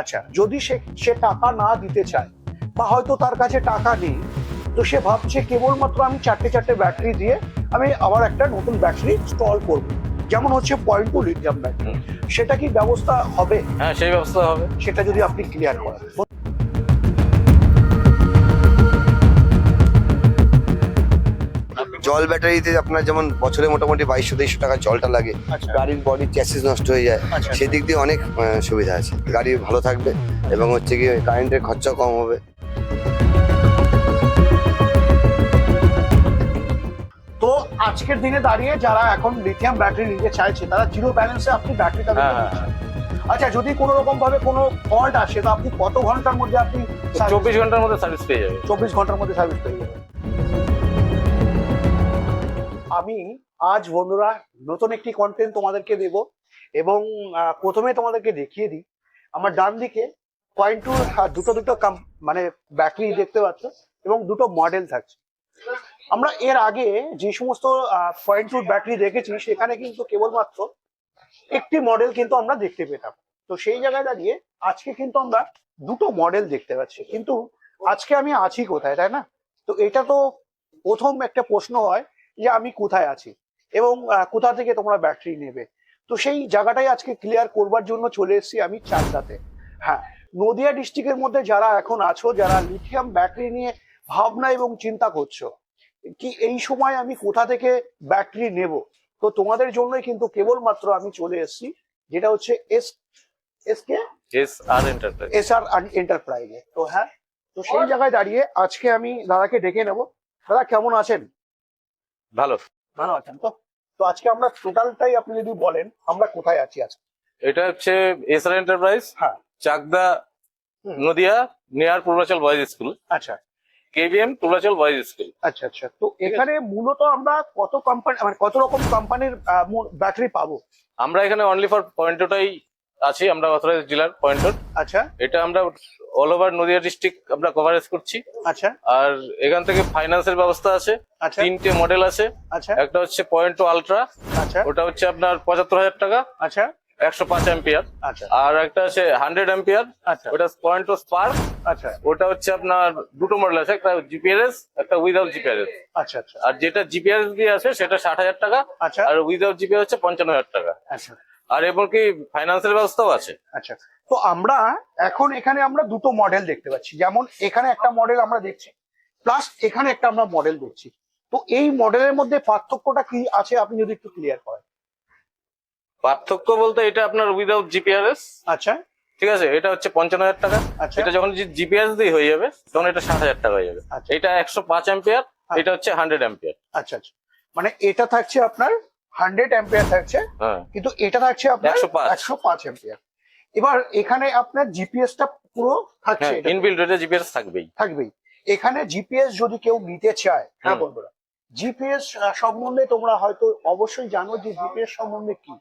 আচ্ছা যদি সে সে টাকা না দিতে চায় বা হয়তো তার কাছে টাকা নেই তো সে ভাবছে কেবলমাত্র আমি চারটে চারটে ব্যাটারি দিয়ে আমি আবার একটা নতুন ব্যাটারি স্টল করব। যেমন হচ্ছে পয়েন্ট টু লিথিয়াম ব্যাটারি সেটা কি ব্যবস্থা হবে? হ্যাঁ সেই ব্যবস্থা হবে। সেটা যদি আপনি ক্লিয়ার করেন। জল ব্যাটারিতে আপনার যেমন বছরে মোটামুটি বাইশশো তেইশশো টাকা জলটা লাগে আচ্ছা। গাড়ির বডির চ্যাসিস নষ্ট হয়ে যায় আচ্ছা। সেদিক দিয়ে অনেক সুবিধা আছে। গাড়ি ভালো থাকবে এবং হচ্ছে গিয়ে কারেন্টের খরচা কম হবে। তো আজকের দিনে দাঁড়িয়ে যারা এখন লিথিয়াম ব্যাটারি নিতে চাইছে তারা জিরো ব্যালেন্সে আপনি ব্যাটারি তাদের হ্যাঁ, হ্যাঁ, আচ্ছা যদি কোনো রকম ভাবে কোনো ফল্ট আসে তো আপনি কত ঘণ্টার মধ্যে আপনি চব্বিশ ঘণ্টার মধ্যে সার্ভিস পেয়ে যাবেন। চব্বিশ ঘণ্টার মধ্যে সার্ভিস পেয়ে যাবেন। আমি আজ বন্ধুরা নতুন একটি কন্টেন্ট তোমাদেরকে দেব এবং প্রথমে তোমাদেরকে দেখিয়ে দিই। আমার ডান দিকে পয়েন্ট টু দুটো দুটো মানে ব্যাটারি দেখতে পাচ্ছ এবং দুটো মডেল থাকছে। আমরা এর আগে যে সমস্ত পয়েন্ট টু ব্যাটারি দেখেছি, সেখানে কিন্তু কেবলমাত্র একটি মডেল কিন্তু আমরা দেখতে পেতাম। তো সেই জায়গায় দাঁড়িয়ে আজকে কিন্তু আমরা দুটো মডেল দেখতে পাচ্ছি। কিন্তু আজকে আমি আছি কোথায়, তাই না? তো এটা তো প্রথম একটা প্রশ্ন হয় যে আমি কোথায় আছি এবং কোথা থেকে তোমরা ব্যাটারি নেবে। তো সেই জায়গাটাই আজকে ক্লিয়ার করবার জন্য চলে এসেছি আমি চাকদাতে। হ্যাঁ নদিয়া ডিস্ট্রিক্টের মধ্যে যারা এখন আছো যারা লিথিয়াম ব্যাটারি নিয়ে ভাবনা এবং চিন্তা করছ কি এই সময় আমি কোথা থেকে ব্যাটারি নেব? তো তোমাদের জন্যই কিন্তু কেবলমাত্র আমি চলে এসেছি যেটা হচ্ছে S S K? S R enterprise S R এন্টারপ্রাইজে তো হ্যাঁ তো সেই জায়গায় দাঁড়িয়ে আজকে আমি দাদাকে ডেকে নেব। দাদা কেমন আছেন? ভালো। ভালো আছেন তো? তো আজকে আমরা টোটালটাই আপনি যদি বলেন আমরা কোথায় আছি আজকে? এটা হচ্ছে এস আর এন্টারপ্রাইজ হ্যাঁ। Chakdah. Nadia near Purbachal boys school আচ্ছা। K B M Purbachal boys school আচ্ছা আচ্ছা। তো এখানে মূলত আমরা কত কোম্পানি মানে কত রকম কোম্পানির ব্যাটারি পাবো? আমরা এখানে অনলি ফর পয়েন্টটাই আছি আমরা অথরাইজ ডিলার পয়েন্টর আচ্ছা। এটা আমরা অল ওভার নদিয়া ডিস্ট্রিক্ট আমরা কভারেজ করছি। আচ্ছা। আর এখান থেকে ফাইন্যান্সের ব্যবস্থা আছে। আচ্ছা। তিনটে মডেল আছে। আচ্ছা। একটা হচ্ছে পয়েন্ট টু আলট্রা আচ্ছা। ওটা হচ্ছে আপনার পঁচাত্তর হাজার টাকা। আচ্ছা। একশো পাঁচ অ্যাম্পিয়ার আচ্ছা। আর একটা আছে হান্ড্রেড অ্যাম্পিয়ার আচ্ছা। ওটা পয়েন্ট টু স্পার্ক আচ্ছা। ওটা হচ্ছে আপনার দুটো মডেল আছে একটা জিপিআরএস একটা উইদাউট জিপিআরএস আচ্ছা আচ্ছা। আর যেটা জিপিআরএস দিয়ে আছে সেটা ষাট হাজার টাকা। আচ্ছা। আর উইদাউট জিপিআর হচ্ছে পঞ্চান্ন হাজার টাকা। আচ্ছা। আর এরপর এমনকি ফাইন্যান্সের ব্যবস্থাও আছে? আচ্ছা তো আমরা এখন এখানে আমরা দুটো মডেল দেখতে পাচ্ছি। যেমন এখানে একটা মডেল আমরা দেখছি প্লাস এখানে একটা আমরা মডেল দেখছি। তো এই মডেলের মধ্যে পার্থক্যটা কি আছে আপনি যদি একটু ক্লিয়ার করেন? পার্থক্য বলতে এটা আপনার উইদাউট জিপিআরএস আচ্ছা। ঠিক আছে এটা হচ্ছে পঞ্চান্ন হাজার টাকা। আচ্ছা। এটা যখন জিপিএস দিয়ে হয়ে যাবে তখন এটা ষাট হাজার টাকা হয়ে যাবে। আচ্ছা। এটা একশো পাঁচ অ্যাম্পিয়ার এটা হচ্ছে হান্ড্রেড অ্যাম্পিয়ার আচ্ছা আচ্ছা। মানে এটা থাকছে আপনার হান্ড্রেড অ্যাম্পিয়ার থাকছে। হ্যাঁ। কিন্তু এটা থাকছে আপনার একশো পাঁচ। অ্যাম্পিয়ার। এবার এখানে আপনার জিপিএস টা পুরো থাকছে হ্যাঁ। ইনবিল্ড জিপিএস থাকবেই। থাকবেই। এখানে জিপিএস যদি কেউ নিতে চায় হ্যাঁ বন্ধুরা জিপিএস সম্বন্ধে তোমরা হয়তো অবশ্যই জানো যে জিপিএস সম্বন্ধে কি।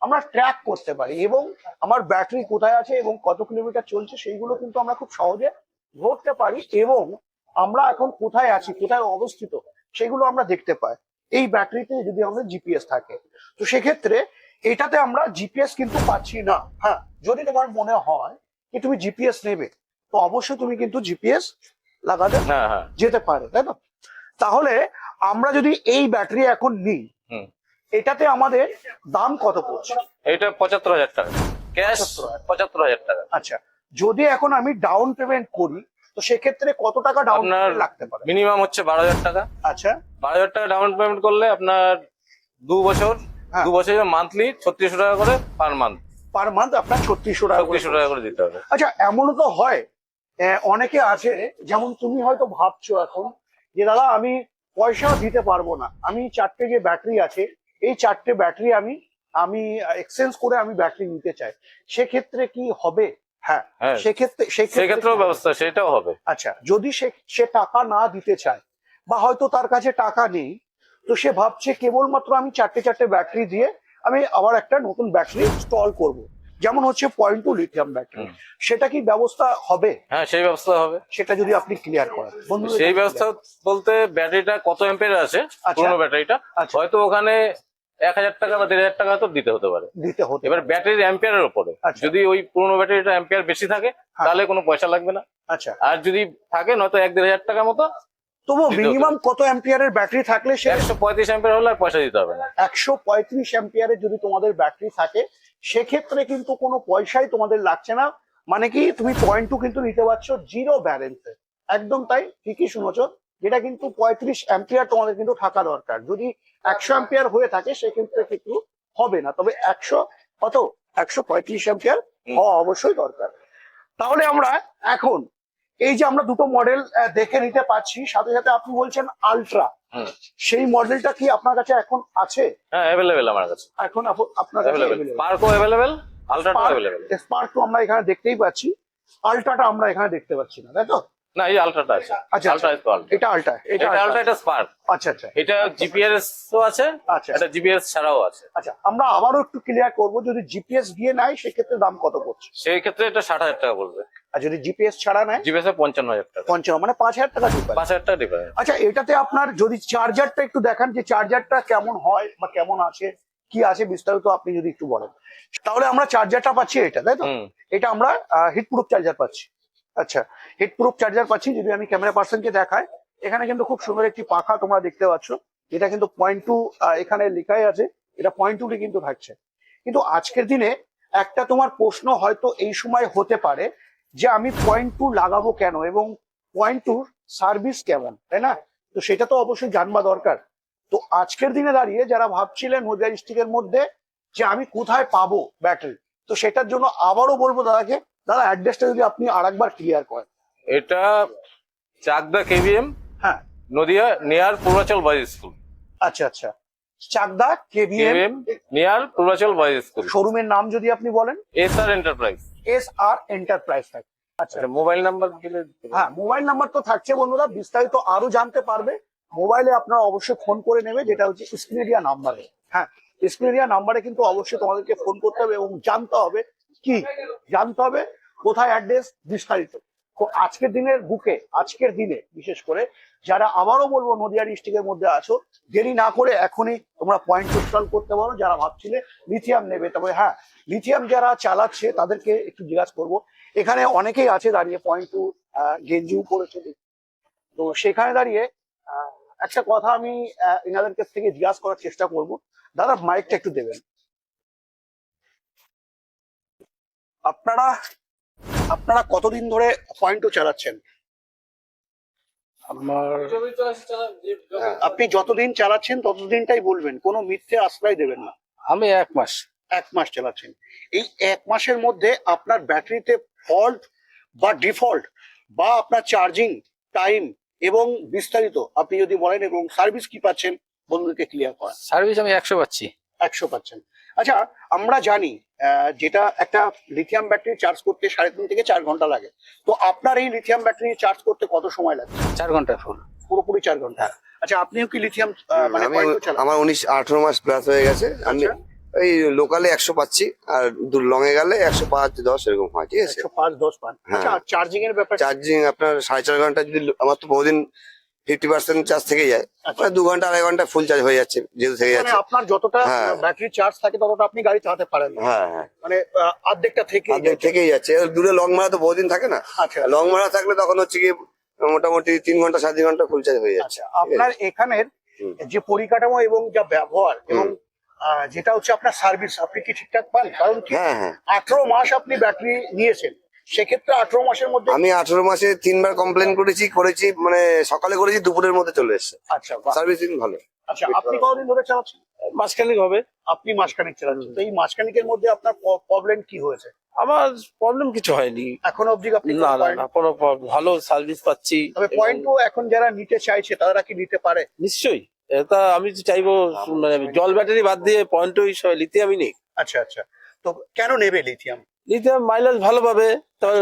আমরা ট্র্যাক করতে পারি এবং আমার ব্যাটারি কোথায় আছে এবং কত কিলোমিটার চলছে সেইগুলো কিন্তু আমরা খুব সহজে ধরতে পারি এবং আমরা এখন কোথায় আছি কোথায় অবস্থিত সেগুলো আমরা দেখতে পাই। এই ব্যাটারিতে যদি আমাদের জিপিএস থাকে। তো সেক্ষেত্রে এটাতে আমরা জিপিএস কিন্তু পাচ্ছি না। হ্যাঁ যদি তোমার মনে হয় যে তুমি জিপিএস নেবে তো অবশ্যই তুমি কিন্তু জিপিএস লাগাতে হ্যাঁ হ্যাঁ। যেতে পারে তাই তো? তাহলে আমরা যদি এই ব্যাটারি এখন নিই। এটাতে আমাদের দাম কত পড়ছে? এটা পঁচাত্তর হাজার টাকা। ক্যাশ পঁচাত্তর হাজার। টাকা। আচ্ছা যদি এখন আমি ডাউন পেমেন্ট করি তো সেক্ষেত্রে কত টাকা ডাউন পেমেন্ট লাগতে পারে? মিনিমাম হচ্ছে বারো হাজার টাকা। আচ্ছা। বারো হাজার টাকা ডাউন পেমেন্ট করলে আপনার দু বছর হ্যাঁ। দু বছর মান্থলি ছত্রিশশো টাকা করে পার মান্থ পার মান্থ আপনার ছত্রিশশো টাকা ছত্রিশশো টাকা করে দিতে হবে। আচ্ছা এমনও তো হয় অনেকে আছে যেমন তুমি হয়তো ভাবছ এখন যে দাদা আমি পয়সাও দিতে পারব না। আমি চারটে যে ব্যাটারি আছে এই চারটে ব্যাটারি আমি আমি এক্সচেঞ্জ করে আমি ব্যাটারি নিতে চাই। সেক্ষেত্রে কি হবে? হ্যাঁ হ্যাঁ। সেক্ষেত্রে সেক্ষেত্রেও ব্যবস্থা সেটাও হবে। আচ্ছা যদি সে সে টাকা না দিতে চায় বা হয়তো তার কাছে টাকা নেই তো সে ভাবছে কেবলমাত্র আমি চারটে চারটে ব্যাটারি দিয়ে আমি আবার একটা নতুন ব্যাটারি স্টল করব। যেমন হচ্ছে পয়েন্ট টু লিথিয়াম ব্যাটারি সেটা কি ব্যবস্থা হবে? হ্যাঁ সেই ব্যবস্থা হবে। সেটা যদি আপনি ক্লিয়ার করেন। সেই ব্যবস্থা বলতে ব্যাটারিটা কত এম্পের আছে? আচ্ছা। পুরোনো ব্যাটারিটা আচ্ছা। হয়তো ওখানে এক হাজার টাকা বা দেড় হাজার টাকা তো দিতে হতে পারে। দিতে হতে এবার ব্যাটারির অ্যাম্পিয়ারের উপরে। আচ্ছা। যদি ওই পুরোনো ব্যাটারিটা অ্যাম্পিয়ার বেশি থাকে হ্যাঁ। তাহলে কোনো পয়সা লাগবে না। আচ্ছা। আর যদি থাকে নয়তো এক দেড় হাজার টাকা মতো তবু মিনিমাম কত অ্যাম্পিয়ারের ব্যাটারি থাকলে সে একশো পঁয়ত্রিশ অ্যাম্পিয়ার হলে আর পয়সা দিতে হবে না। একশো পঁয়ত্রিশ অ্যাম্পিয়ারের যদি তোমাদের ব্যাটারি থাকে সেক্ষেত্রে কিন্তু কোনো পয়সাই তোমাদের লাগছে না। মানে কি তুমি পয়েন্ট টু কিন্তু নিতে পারছ জিরো ব্যালেন্সে একদম তাই? ঠিকই শুনেছো। যেটা কিন্তু পঁয়ত্রিশ অ্যাম্পিয়ার তোমাদের কিন্তু থাকা দরকার। যদি একশো অ্যাম্পিয়ার হয়ে থাকে সেক্ষেত্রে কিন্তু হবে না। তবে একশো কত? একশো পঁয়ত্রিশ অ্যাম্পিয়ার হওয়া অবশ্যই দরকার। তাহলে আমরা এখন এই যে আমরা দুটো মডেল দেখে নিতে পাচ্ছি সাথে সাথে আপনি বলছেন আলট্রা সেই মডেলটা কি আপনার কাছে এখন আছে? হ্যাঁ অ্যাভেলেবেল আমার কাছে। এখন আপনার পার্কও অ্যাভেলেবেল আলট্রাটাও অ্যাভেলেবেল স্পার্ক তো আমরা এখানে দেখতেই পাচ্ছি। আলট্রাটা আমরা এখানে দেখতে পাচ্ছি না তাই তো? না এই আলট্রাটা আছে। আচ্ছা, আলট্রা তো আলট্রা এটা আলট্রা এটা আলট্রা এটা স্পার্ক আচ্ছা আচ্ছা। এটা জিপিআরএস ও আছে আচ্ছা এটা জিপিএস ছাড়াও আছে। আচ্ছা আমরা আবারও একটু ক্লিয়ার করব যদি জিপিএস দিয়ে নেয় সেক্ষেত্রে দাম কত পড়ছে? সেই ক্ষেত্রে এটা ষাট হাজার টাকা পড়বে। আর যদি জিপিএস ছাড়া নেয়? জিপিএস এ পঞ্চান্ন হাজার টাকা। পঞ্চান্ন মানে পাঁচ হাজার টাকা ডিফারেন্স পাঁচ হাজার টাকা ডিফারেন্স আচ্ছা এটাতে আপনার যদি চার্জারটা একটু দেখান যে চার্জারটা কেমন হয় বা কেমন আছে কি আছে বিস্তারিত আপনি যদি একটু বলেন। তাহলে আমরা চার্জারটা পাচ্ছি এটা তাই তো? এটা আমরা হিট প্রুফ চার্জার পাচ্ছি। আচ্ছা হিট প্রুফ চার্জার পাচ্ছি, যদি আমি ক্যামেরা পার্সনকে দেখাই, এখানে কিন্তু খুব সুন্দর একটি পাখা তোমরা দেখতে পাচ্ছ। এটা কিন্তু পয়েন্ট টু এখানে লেখাই আছে, এটা পয়েন্ট টুটি কিন্তু থাকছে। কিন্তু আজকের দিনে একটা তোমার প্রশ্ন হয়তো এই সময় হতে পারে যে আমি পয়েন্ট টু লাগাবো কেন এবং পয়েন্ট টু সার্ভিস কেমন, তাই না? তো সেটা তো অবশ্যই জানবা দরকার। তো আজকের দিনে দাঁড়িয়ে যারা ভাবছিলেন নদিয়া ডিস্ট্রিক্টের মধ্যে যে আমি কোথায় পাবো ব্যাটারি তো সেটার জন্য আবারও বলব দাদাকে দাদা অ্যাড্রেসটা যদি আপনি আরেকবার ক্লিয়ার করেন। এটা চাকদা কেভিএম হ্যাঁ। Nadia near Purbachal boys school আচ্ছা আচ্ছা। Chakdah K V M near Purbachal boys school শোরুমের নাম যদি আপনি বলেন। S R enterprise S R enterprise আচ্ছা। মোবাইল নাম্বার দিলে হ্যাঁ মোবাইল নাম্বার তো থাকছে বন্ধুরা বিস্তারিত আরও জানতে পারবে। মোবাইলে আপনারা অবশ্যই ফোন করে নেবে যেটা হচ্ছে স্ক্রিনেরিয়া নাম্বারে হ্যাঁ স্ক্রিনেরিয়া নাম্বারে কিন্তু অবশ্যই তোমাদেরকে ফোন করতে হবে এবং জানতে হবে কি? জানতে হবে কোথায় অ্যাড্রেস বিস্তারিত। তো আজকের দিনের বুকে, আজকের দিনে, বিশেষ করে যারা আবারও বলব নদিয়া ডিস্ট্রিক্টের মধ্যে আছো, দেরি না করে এখনই তোমরা পয়েন্ট ইনস্টল করতে পারো, যারা ভাবছিলে লিথিয়াম নেবে। তবে হ্যাঁ লিথিয়াম যারা চালাচ্ছে তাদেরকে একটু জিজ্ঞাসা করব। এখানে অনেকেই আছে দাঁড়িয়ে পয়েন্ট টু গেঞ্জিও দেখি। তো সেখানে দাঁড়িয়ে একটা কথা আমি এনাদের কাছ থেকে জিজ্ঞাসা করার চেষ্টা করব। দাদা মাইকটা একটু দেবেন। আপনারা আপনারা কতদিন ধরে পয়েন্ট চালাচ্ছেন? আমার আপনি যতদিন চালাচ্ছেন ততদিনটাই বলবেন। কোনো মিথ্যে আশ্রয় দেবেন না। আমি এক মাস। এক মাস চালাচ্ছেন। এই এক মাসের মধ্যে আপনার ব্যাটারিতে ফল্ট বা ডিফল্ট বা আপনার চার্জিং টাইম এবং বিস্তারিত আপনি যদি বলেন এবং সার্ভিস কি পাচ্ছেন বন্ধুদেরকে ক্লিয়ার করেন। সার্ভিস আমি একশো পাচ্ছি। একশো পাচ্ছেন। আচ্ছা আমরা জানি যেটা একটা লিথিয়াম ব্যাটারি চার্জ করতে সাড়ে তিন থেকে চার ঘণ্টা লাগে। তো আপনার এই লিথিয়াম ব্যাটারি চার্জ করতে কত সময় লাগে চার ঘণ্টা ফুল পুরোপুরি চার ঘণ্টা। আচ্ছা আপনিও কি লিথিয়াম মানে আমি? আমার উনিশ আঠারো মাস প্লাস হয়ে গেছে। আমি আচ্ছা। এই লোকালে একশো পাচ্ছি আর দূর লং এ গেলে একশো পাঁচ দশ এরকম হয় ঠিক আছে? একশো পাঁচ দশ পান। হ্যাঁ। আচ্ছা চার্জিং এর ব্যাপার চার্জিং আপনার সাড়ে চার ঘণ্টা যদি আমার তো বহুদিন ফিফটি পার্সেন্ট চার্জ থেকে যায়। আচ্ছা। মানে দু ঘণ্টা আড়াই ঘণ্টা ফুল চার্জ হয়ে যাচ্ছে যেহেতু থেকে মানে যাচ্ছে। আপনার যতটা। ব্যাটারি চার্জ থাকে ততটা আপনি গাড়ি চালাতে পারেন হ্যাঁ হ্যাঁ। মানে অর্ধেকটা থেকে অর্ধেক থেকেই যাচ্ছে। দূরে লং মারা তো বহুদিন থাকে না। আচ্ছা। লং মারা থাকলে তখন হচ্ছে কি মোটামুটি তিন ঘণ্টা সাত ঘণ্টা ফুল চার্জ হয়ে যাচ্ছে। আচ্ছা আপনার এখানের যে পরিকাঠামো এবং যা ব্যবহার এবং যেটা হচ্ছে আপনার সার্ভিস আপনি কি ঠিকঠাক পান? কারণ কি হ্যাঁ হ্যাঁ। আঠারো মাস আপনি ব্যাটারি নিয়েছেন। সেক্ষেত্রে আঠারো মাসের মধ্যে আমি আঠারো মাসে তিনবার কমপ্লেন করেছি করেছি মানে সকালে করেছি দুপুরের মধ্যে চলে এসছে। আচ্ছা সার্ভিসিং ভালো। আচ্ছা আপনি কতদিন ধরে চালাচ্ছেন? মাসখানিক হবে। আপনি মাসখানেক চালাচ্ছেন। তো এই মাসখানেকের মধ্যে আপনার প্রবলেম কি হয়েছে? আমার প্রবলেম কিছু হয়নি। এখন অবধি আপনি না না না কোনো ভালো সার্ভিস পাচ্ছি। তবে পয়েন্ট এখন যারা নিতে চাইছে তারা কি নিতে পারে? নিশ্চয়ই। এটা আমি চাইব মানে জল ব্যাটারি বাদ দিয়ে পয়েন্ট হিসেবে লিথিয়াম আমি নেই। আচ্ছা আচ্ছা। তো কেন নেবে লিথিয়াম লিথিয়াম মাইলেজ ভালো পাবে তবে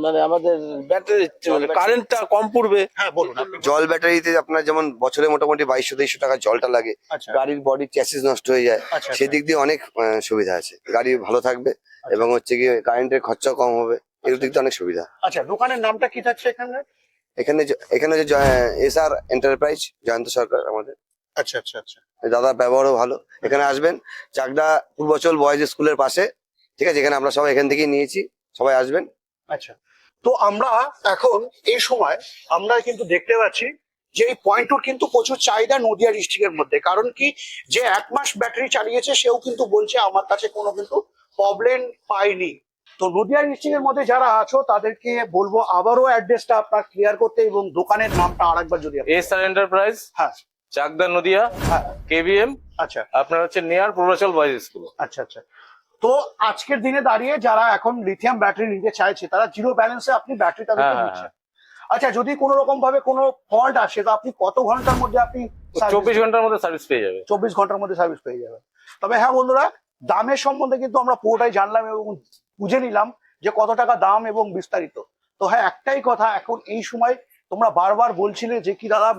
মানে আমাদের ব্যাটারি মানে কারেন্টটা কম পড়বে। হ্যাঁ বলুন আপনি। জল ব্যাটারিতে আপনার যেমন বছরে মোটামুটি বাইশশো তেইশশো টাকা জলটা লাগে আচ্ছা। গাড়ির বডি চ্যাসিস নষ্ট হয়ে যায়। আচ্ছা সেদিক দিয়ে অনেক আহ, সুবিধা আছে। গাড়ি ভালো থাকবে এবং হচ্ছে কি কারেন্টের খরচাও কম হবে। এগুলো দিক দিয়ে অনেক সুবিধা। আচ্ছা দোকানের নামটা কি থাকছে এখানে? এখানে জ- এখানে যে S R enterprise Jayanta Sarkar আমাদের। আচ্ছা আচ্ছা আচ্ছা। দাদার ব্যবহারও ভালো। এখানে আসবেন চাকদা পূর্বচল বয়েজ স্কুলের পাশে। ঠিক আছে? এখানে আমরা সবাই এখান থেকেই নিয়েছি। সবাই আসবেন। আচ্ছা। তো আমরা এখন এই সময় আমরা কিন্তু দেখতে পাচ্ছি যে এই পয়েন্টুর কিন্তু প্রচুর চাহিদা নদিয়া ডিস্ট্রিক্টের মধ্যে। কারণ কি? যে এক মাস ব্যাটারি চালিয়েছে সেও কিন্তু বলছে আমার কাছে কোনো কিন্তু প্রবলেম পাইনি তো নদিয়া ডিস্ট্রিক্টের মধ্যে যারা আছো তাদেরকে বলব আবারও অ্যাড্রেসটা আপনার ক্লিয়ার করতে এবং দোকানের নামটা আরেকবার যদি আপনি- এস আর এন্টারপ্রাইজ হ্যাঁ। চাকদা নদিয়া হ্যাঁ। কেভিএম আচ্ছা। আপনার হচ্ছে নিয়ার পূর্বাচল বয়েজ স্কুল আচ্ছা আচ্ছা। তো আজকের দিনে দাঁড়িয়ে যারা এখন লিথিয়াম ব্যাটারি নিতে চাইছে তারা জিরো ব্যালেন্সে আপনি ব্যাটারি তাদেরকে হ্যাঁ, হ্যাঁ, দিচ্ছেন। আচ্ছা যদি কোনো রকম ভাবে কোনো ফল্ট আসে তো আপনি কত ঘণ্টার মধ্যে আপনি চব্বিশ ঘণ্টার মধ্যে সার্ভিস পেয়ে যাবে। চব্বিশ ঘণ্টার মধ্যে সার্ভিস পেয়ে যাবে। তবে হ্যাঁ বন্ধুরা দামের সম্বন্ধে কিন্তু আমরা পুরোটাই জানলাম এবং বুঝে নিলাম যে কত টাকা দাম এবং বিস্তারিত। তো হ্যাঁ একটাই কথা এখন এই সময় তোমরা বারবার বলছিলে যে কি দাদা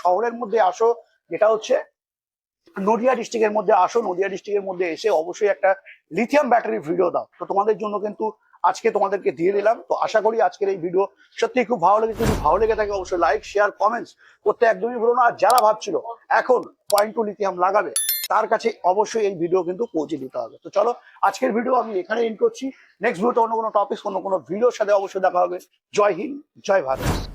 শহরের মধ্যে আসো যেটা হচ্ছে নদিয়া ডিস্ট্রিক্টের মধ্যে আসো, নদিয়া ডিস্ট্রিক্টের মধ্যে এসে অবশ্যই একটা লিথিয়াম ব্যাটারি ভিডিও দাও। তো তোমাদের জন্য কিন্তু আজকে তোমাদেরকে দিয়ে দিলাম। তো আশা করি আজকের এই ভিডিও সত্যি খুব ভালো লেগেছে। যদি ভালো লেগে থাকে, অবশ্যই লাইক শেয়ার কমেন্টস করতে একদমই ভুলো না। আর যারা ভাবছিল এখন পয়েন্ট টু লিথিয়াম লাগাবে, তার কাছে অবশ্যই এই ভিডিও কিন্তু পৌঁছে দিতে হবে। তো চলো, আজকের ভিডিও আমি এখানে এন্ড করছি। নেক্সট ভিডিওতে অন্য কোনো টপিক অন্য কোনো ভিডিওর সাথে অবশ্যই দেখা হবে। জয় হিন্দ, জয় ভারত।